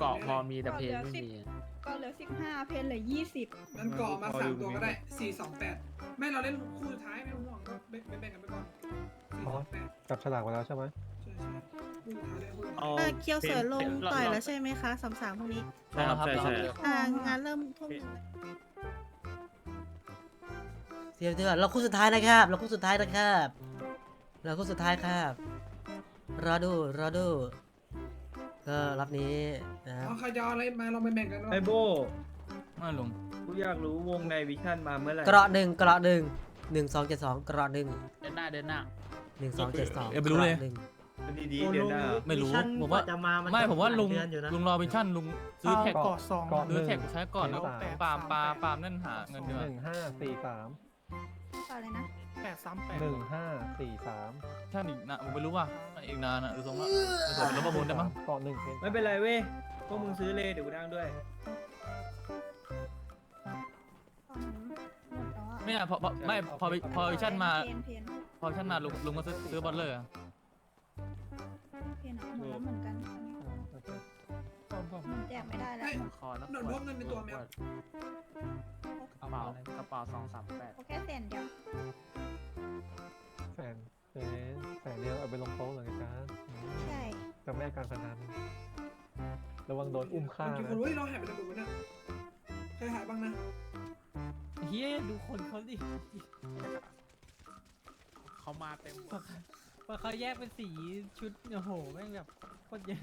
เกาะพอมีแต่เพลงไม่มีก็เหลือสิบห้าเพนเหลือยี่สิบงั้นก่อมาสามตัวก็ได้สี่สองแปดไม่เราเล่นคู่สุดท้ายไม่ต้องห่วงก็แบ่งกันไปก่อนสี่สองแปดจับฉลากไว้แล้วใช่ไหมใช่ใช่คู่สุดท้ายเลยคู่สุดท้ายเอาอ่าเคียวเสือลงเพนต่อยรบแล้วใช่ไหมคะสามสามพรุ่งนี้ใช่ครับใช่ใช่อ่างานเริ่มทุ่มหนึ่งเสียเถื่อนเราคู่สุดท้ายนะครับ เราคู่สุดท้ายนะครับ เราคู่สุดท้ายครับ รอดู รอดู ก็รับนี้นะครับเอาใครจะเอาอะไรมาเราไปแบ่งกันเนาะไอโบมาลุงกูอยากรู้วงในวิชั่นมาเมื่อไหร่เกราะหนึ่งเกราะหนึ่งหนึ่งสองเจ็ดสองเกราะหนึ่งเดินหน้าเดินหน้า หนึ่งสองเจ็ดสองเอ้ยไม่รู้เลยหนึ่งดีๆเดี๋ยวหน้าไม่รู้ชั่นผมว่า จะมามันไม่ก็ผมว่าลุงหลยเดือนอยู่นะลุงรอวิชั่นลุงซื้อแท็กเกาะสองเกาะหซื้อนึ่งแท็กใช้ก่อนแล้วสามปาล์มปาล์มปาล์มนั่นหาเงินเดือนหนึ่งห้าสี่สามอะไรนะ แปดสามแปดหนึ่งห้าสี่สามช่างอีกนะผมไม่รู้ว่าอีกนานอะดูทรงว่าจะเป็นรถประมูลได้มั้งเกาะหนึ่งเป็นไม่เป็นไรเว้ยพวกมึงซื้อเลยเดี๋ยวกูนั่งด้วยตอนนั้นหมดแล้วอะไม่อะพอพอไม่พอพอวิชั่นมาเพนเพนพอวิชั่นมาลุงลุงก็ซื้อซื้อบอลเลอร์อะเพนอะหมดแล้วเหมือนกันตอนนี้โอเคมันแจกไม่ได้แล้วหมดคอแล้วหนอนพวกเงินเป็นตัวไหมครับกระเป๋ากระเป๋าสองสามแปดเขาแค่แสนเดียวแสนเจ๊แสน เดียวเอาไปลงโต๊ะเลยนะจ๊ะอืมใช่กับแม่การพนันระวังโดนอุ้มฆ่าเมื่อกี้นะคนเฮ้ยเราหายไปไหนหมดวะเนี่ยใครหายบ้างนะเฮียดูคนเขาดิเขามาเต็มพอเขาแยกเป็นสีชุดโอ้โหแม่งแบบโคตรเยอะ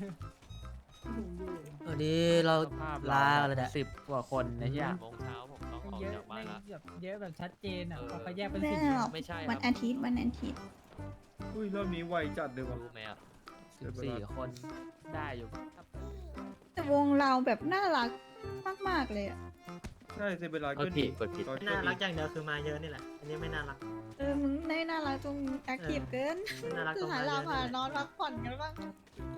วันนี้เราสภาพลาเลยแหละสิบกว่าคนนะเฮียโมงเช้าผมต้องออกเยอะจากบ้านแม่งละแบบเยอะแบบชัดเจนอะเออพอเขาแยกเป็นไม่สีหรอกไม่ใช่วันอาทิตย์วันอาทิตย์ อุ้ยรอบนี้ไวจัดเลยว่ะ รู้ไหมอะสิบสี่คนได้อยู่แต่วงเราแบบน่ารักมากๆเลยอะใช่เซเบลอยกก็ดดีผิดกดผิดก็น่ารักดีอย่างเดียวคือมาเยอะนี่แหละ อันนี้ไม่น่ารัก เออมึงในน่ารักตรงแอคทีฟเกินไม่น่ารักคืตรองหามาเราเยอะหานี่แหละนอนพักผ่อนกันบ้าง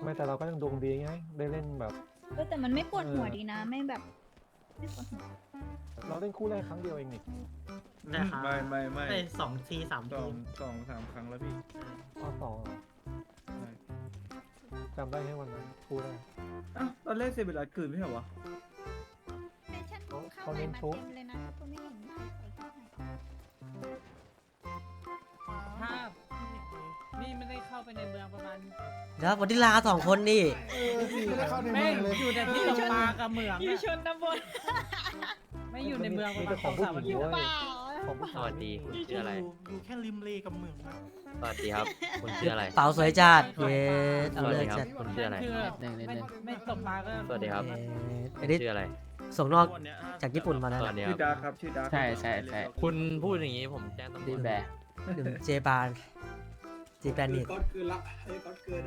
ไม่แต่เราก็ยังดวงดีไง ได้เล่นแบบ เออแต่มันไม่ปวดหัวดีนะ ไม่แบบไม่ปวดหัว เราเล่นคู่แรกครั้งเดียวเองนี่นะครับไม่ไม่ไม่ไอ้สองทีสามสอทีงสองสามครั้งแล้วพี่ข้อสองเหรอใช่จำได้แค่วันนั้นคู่แรก อ้าวตอนแรกเซเบลอยกลืนไม่ใช่เหรอวะ แฟชั่นเขาเข้าเขาในเน้นมาชุบเต็มเลยนะ เมืองประมาณเดี๋ยววันนี้ลาสองคนนี่แม่งอยู่แต่ที่ตกปลากับเมืองอยู่อะชนตำบลไม่อยู่ในเมืองประมีมาแต่ณขสอองงผู้สามหวันญิงที่เว้ยเปล่าของผู้สชายวัสดีคุณชื่ออะไร อยู่แค่ริมเลกับเมืองนะสวัสดีครับ คุณชื่ออะไร เป๋าสวยจัดเย็ดเอาสวัสเลดียครับ จัดคุณชื่ออะไร คือแบบหนึ่งหนึ่งไม่หนึ่งไม่ตกปลาก็สวัสดีครับ เย็ดอันนี้ชื่ออะไร ส่งนอกจากญี่ปุ่นมานะสวัสดีคชื่รัอบดาร์คครับ ชื่อดาร์คใช่ใช่ใช่ คุณพูดอย่างนี้ผมแจ้งตำรวดีจแบร์หนึ่งเจปานเจแปนเกินินกก๊อตเกินละเฮ้ยก๊อตเกิน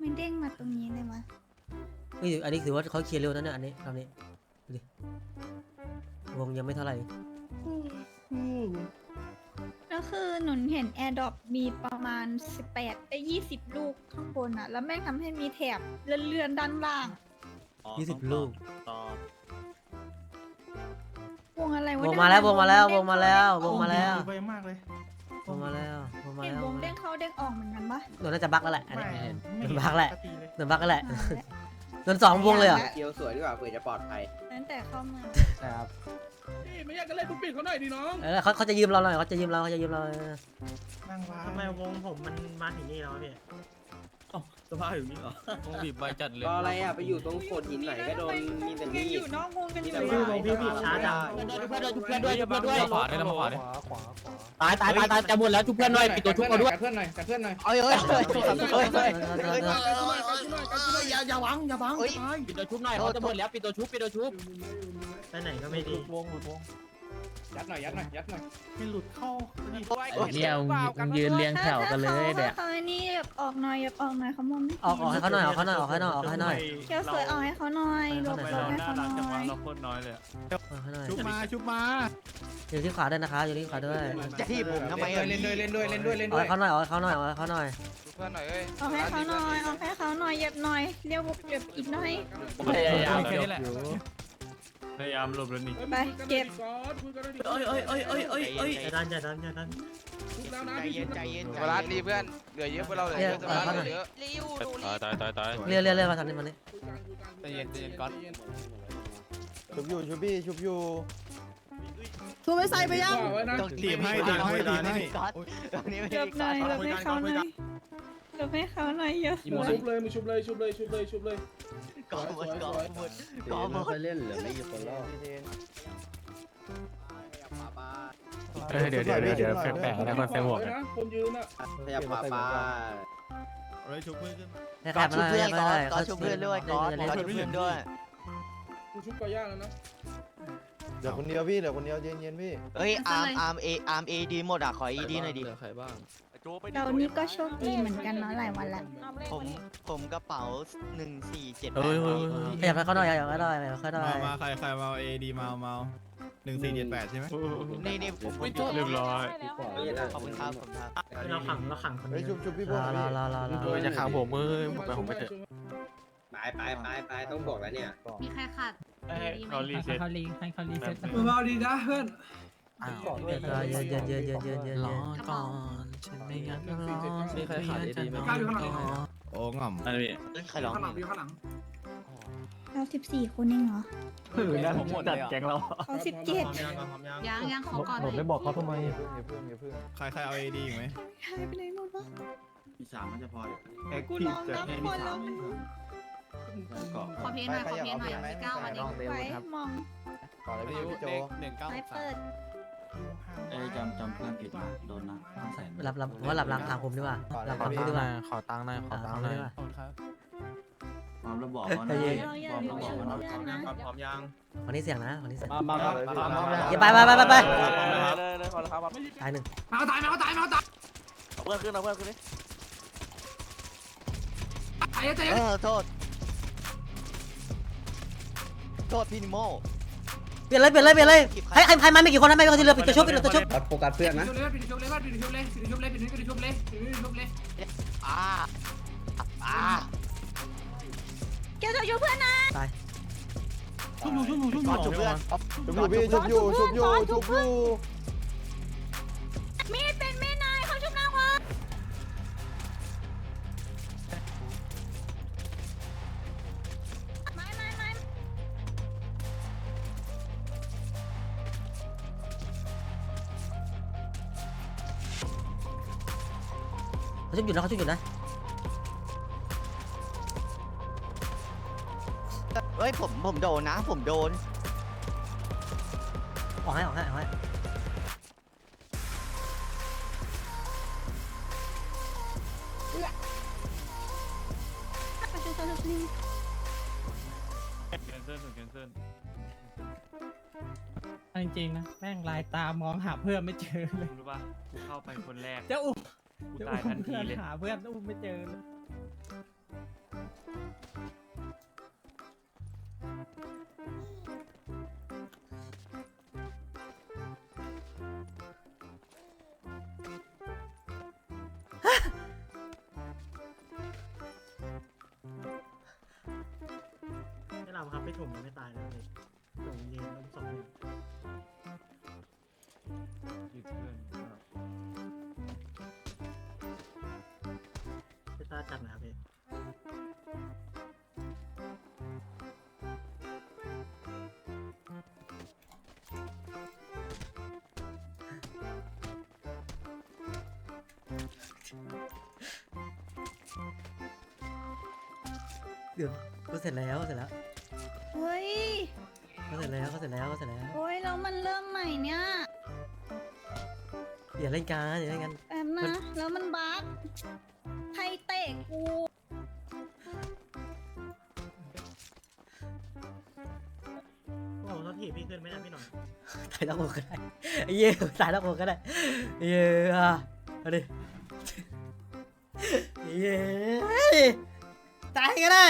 ไม่เด้งมาตรงนี้เลยวะนี่อันนี้ถือว่าเขาเคลียร์เร็วนะเนี่ยอันนี้คำนี้ดูดิวงยังไม่เท่าไหร่แล้วคือหนุนเห็นแอร์ดรอปมีประมาณ 18ไป20 ลูกข้างบนอะแล้วแม่งทำให้มีแถบเลื่อนๆด้านล่างยี่สิบลูกวงอะไรวะวงมาแล้ววงมาแล้ววงมาแล้วเด้วงมาแล้วไปมากเลย นปะโดนน่าจะบั๊กแล้วแหละอันนี้ไม่โดนบั๊กแหละปติเลยโดนบั๊กแล้วแหละมาแล้วโดนสองวงเลยเหรอเกียวสวยดีกว่าเผื่อจะปลอดภัยตั้งแต่เข้ามาใช่ครับนี่ไม่อยากจะเล่นทุกปิดเขาหน่อยดิน้องเออเขาเขาจะยืมเราหน่อยเขาจะยืมเราเขาจะยืมเรานั่งว้าทำไมวงผมมันมาถึงนี่แล้ววะพี่สภาพอยู่นี่เหรอวงบีบใบจัดเลยก็อะไรอะไปอยู่ตรงโขดหินไหนก็โดนมีแต่มีอยู่นอกวงกันอยู่แต่ชื่อว่าวงพี่ผิดช้าจังเพื่อนด้วยเพื่อนด้วยเพื่อนด้วยมาขวาได้แล้วมาขวาได้ขวาขวาขวา ตายตายตายตายจะหมดแล้วชุบเพื่อนหน่อยปิดตัวชุบเราด้วยเพื่อนหน่อยเพื่อนหน่อยเอ้ยเอ้ยเอ้ยเอ้ยเอ้ยอย่าอย่าบังอย่าบังปิดตัวชุบหน่อยเขาจะหมดแล้วปิดตัวชุบปิดตัวชุบไปไหนก็ไม่หดีลุดวงหลุดวง ยัดหน่อยยัดหน่อยยัดหน่อยไม่หลุดเข้าพอดีเนี่ยมึงยืนเรียงแถวกันเลยเดี๋ยวถ้าเขาไอ้นี่แบบออกหน่อยแบบออกหน่อยเขามองไม่ออกออกให้เขาหน่อยออกให้หน่อยออกให้หน่อยออกให้หน่อยเขียวสวยออกให้เขาหน่อยรวบทำไมรวเรามให้เขาหน่อยเราโคตรน้อยเลยออกให้หน่อยชุบมาชุบมาอยู่ที่ขวาด้วยนะคะอยู่ที่ขวาด้วยจะที่ผมทำไมเล่นด้วยเล่นด้วยเล่นด้วยเล่นออกด้วยให้เขาหน่อยออกให้เขาหน่อยออกให้เขาหน่อยเพื่อนหน่อยเอ้ยออกให้เขาหน่อยออกให้เขาหน่อยเหย็บหน่อยเรียวบุกเหย็บอีกหน่อยพยายามแค่แค่นี้นี้แหแหละละ พยายามหลบแล้วนี่ไปเก็บ เอ้ยเอ้ยเอ้ยเอ้ยเอ้ยเอ้ยอย่าดันอย่าดันอย่าดันใจเย็นใจเย็นเวลาดีเพื่อนเหลือเยอะพวกเราเหลือเยอะเวลาเหลือเยอะตายตายตายตายเรียกเรียกเรียกมาทางนี้มานี่ใจเย็นใจเย็นก่อนชุบอยู่ชุบพี่ชุบอยู่ทูไปใส่ไปยัง ต้องตีบให้ตีบให้ตีบให้ ตรงนี้ไม่เก็บหน่อยเก็บให้เขาหน่อย เก็บให้เขาหน่อยเยอะชุบเลยมึงชุบเลยชุบเลยชุบเลยชุบเลยก่อหมดก่อหมดก่อหมดเล่นเหลือไม่กี่คนรอบเดี๋ยวเดี๋ยวเดี๋ยวเดี๋ยวแปลกๆนะคนใส่หมวกนะคนยืนอะขยับป่าป้าเอ้ยชุบเพื่อนขึ้นให้ใคก่รอมาชุบหน่อยเพื่อนให้ก่อมาหน่อยก่อชุบเพื่อนด้วยก่อก่อชุบเพื่อนด้วยกูชุบก่อย่าแล้วนะเหลือคนเดียวพี่เหลือคนเดียวเย็นเย็นพี่เอ้ยอาร์มอาร์มเออาร์มเอดีหมดอะขอเอดีหน่อยดิใครบ้าง เรานี่ก็โชคดีเหมือนกันเนาะหลายวันละผมผมกระเป๋าหนึ่งสี่เจ็ดเฮ้ยเฮ้ย ขยับให้เขาหน่อยขยับให้เขาหน่อยขยับให้เขาหน่อมาย มาใครใครมาเอดีมาเมาหนึ่งสี่เจ็ดแปดใช่ไหมนี่นี่ผมผมเรียบร้อย ขอบคุณครับขอบคุณครับ เราขังเราขังคนเฮ้ยชุบชุบพี่พรวกอรอรอรอรอเออจะขังผมมือไปผมไปเถอะไปไปไปไปต้องบอกแล้วเนี่ย มีใครขาดเขารีให้เซ็ต เขาลิงให้เขารีเซ็ตมึงเอาดีนะเพื่อน รอเย็นเย็นเย็นเย็นเย็นเย็นรอก่อนฉันไม่งั้นรอมีใครขาดดีไหมโอ้ง่ำอันนี้ใครร้องข้างหลังอยู่ข้างหลังเราสิบสี่คนเองเหรอถือนะจัดแกงเราเขาสิบเจ็ดยังยังขอก่อนผมไม่บอกเขาทำไมอย่าเพิ่งอย่าเพิ่งอย่าเพิ่งใครใครเอาเอดีอีกไหมหายไปไหนหมดวะมีสามมันจะพออยู่กูลองนับคนแล้วขอเพลงหน่อยขอเพลงหน่อยพี่ก้าวมาดิไว้มองก่อนเลยพี่พี่โจไว้เปิด เอ้ยจำจำเพื่อนผิดมาโดนนะต้องใส่หลับหลับผมว่าหลับหลังถามผมดีกว่าหลับถามผมดีกว่าขอตังค์หน่อยขอถามตังผค์มหน่อยดีกว่าความระบอกใจเย็นเราอย่าลืมชื่อเพื่อนนะพร้อมยังวันนี้เสียงนะวันนี้เสียงมามาครับมามาอย่าไปไปไปไปไปเลยเลยขอรับตายหนึ่งมาเขาตายมาเขาตายมาเขาตายเพื่อนขึ้นเอาเพื่อนขึ้นดิตายใจเออโทษ โทษพี่นิโม เปลี่ยนเลยเปลี่ยนเลยเปลี่ยนเลยให้ให้ให้มันไม่กี่คนนะไม่ก็ที่เหลือปิดตัวชุบปิดตัวชุบโฟกัสเพื่อนนะชุบเลยปิดชุบเลยปิดชุบเลยปิดชุบเลยปิดชุบเลยปิดชุบเลยอ่าอ่าเกี่ยวกับยูเพื่อนนะตายชุบอยู่ชุบอยู่ชุบอก่อนชุบยู่เพื่อนชุบอยู่พี่ชุบอยู่ชุบอยู่ชุบอยู่มีด เขาชุบอยู่นะเขาชุบอยู่นะเฮ้ยผมผมโดนนะ ผมโดน ออกให้ออกให้ออกให้เขาชุบเขาชุบนี่แคนเซิลแคนเซิลเอาจริงๆนะแม่งลายตามองหาเพื่อนไม่เจอเลยรู้ป่ะกูเข้าไปคนแรก จะอุ้ม กูจะตายอุ้ทัมนทีเพื่อนเลย หาเพื่อนอุ้มไม่เจอเลยไม่หลับครับพี่ถุ่มยังไม่ตาย พี่ตาจัดนะครับพี่เดี๋ยวก็เสร็จแล้วก็เสร็จแล้วเฮ้ยก็เสร็จแล้วก็เสร็จแล้วก็เสร็จแล้ว โอ้ยแล้วมันเริ่มใหม่เนี่ยอย่าเล่นกันอย่าเล่นกัน แป๊บนะ แล้วมันบั๊กใครเตะ กูโอ้โหต้องถีบพี่ขึ้นไหมนะพี่หน่อยตายแล้วผมก็ได้ไอ้เหี้ยตายแล้วผมก็ได้ไอ้เหี้ยอะเอาดิไอ้เหี้ยตายก็ได้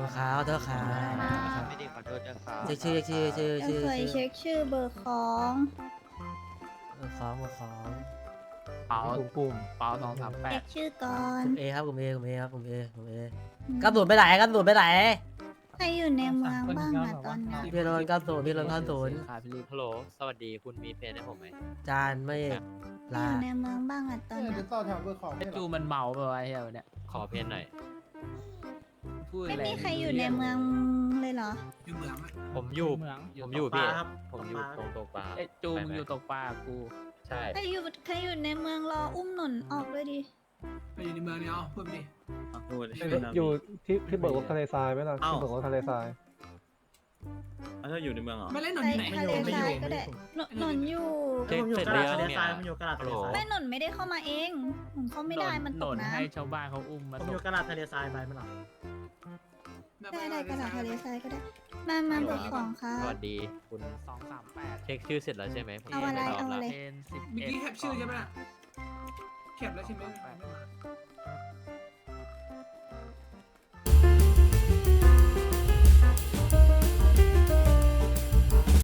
ขอขาวเธอขาวไม่ได้ขอโทษนะครับเช็คชื่อเช็คชื่อชื่อก็ชื่อเคยชื่อเช็คชื่อเบอร์ของเออของเออของเป๋าปุ่มปุ่มเป๋าสองสามแปเช็ดคชื่อก่อกนลุ่มเอครับกลุ่มเอกลุ่มเอครับกลุ่มเอกลุ่มเอกระสุนไปไหนกระสุนไปไหนใครอยู่ในเมืองบ้างอะตอนเนี้ยพี่โดนกระสุนพี่โดนกระสุนขาดพี่ลิฟฮัลโหล สวัสดีคุณมีเพจให้ผมไหมจานไม่ใครลาอยู่ในเมืองบ้างอะตอนเนี้ยไอ้จูมันเมาไปวะไอ้เหี้ยวันเนี้ยขอเพจหน่อย พูดไม่อะไรมีใครอยู่ในเมืองเลยเหรอ อยู่เหมืองอะผมอยู่เหมืองผมอยู่พี่ ผมอยู่ตรงตกปลาไอ้จูมึงอยู่ตกปลากู ใช่ ใครอยู่ใครอยู่ในเมืองรออุ้มหนุนออกเลยดิ ไปอยู่ในเมืองเนี่ยเอาพูดไปดิอยู่ที่ที่เบิกรถทะเลทรายไหมล่ะที่เบิกรถทะเลทราย ถ้าอยู่ในเมืองเหรอ ไม่เล่นหนอนไปอยู่ไหนทะเลทรายก็ได้หนุนหนุนอยู่ เช็คเสร็จหรือยังเนี่ยฮัลโหลไม่หนุนไม่ได้เข้ามาเองหนุนเข้าไม่ได้มันหตล่กนน้ให้ชาวบ้านเขาอุ้มมาตกำได้ได้กระดาษทะเลทรายก็ได้ มามาเบิกของค่ะ สวัสดีคุณสองสามแปดเช็คชื่อเสร็จแล้วใช่ไหมผมเอาอะไรม่ตบเอาอะไรแล้วเป็นสิบเมื่อเอ็ดกี้แคปชื่อใช่ไหมล่ะแคปแล้วใช่ไหมแปด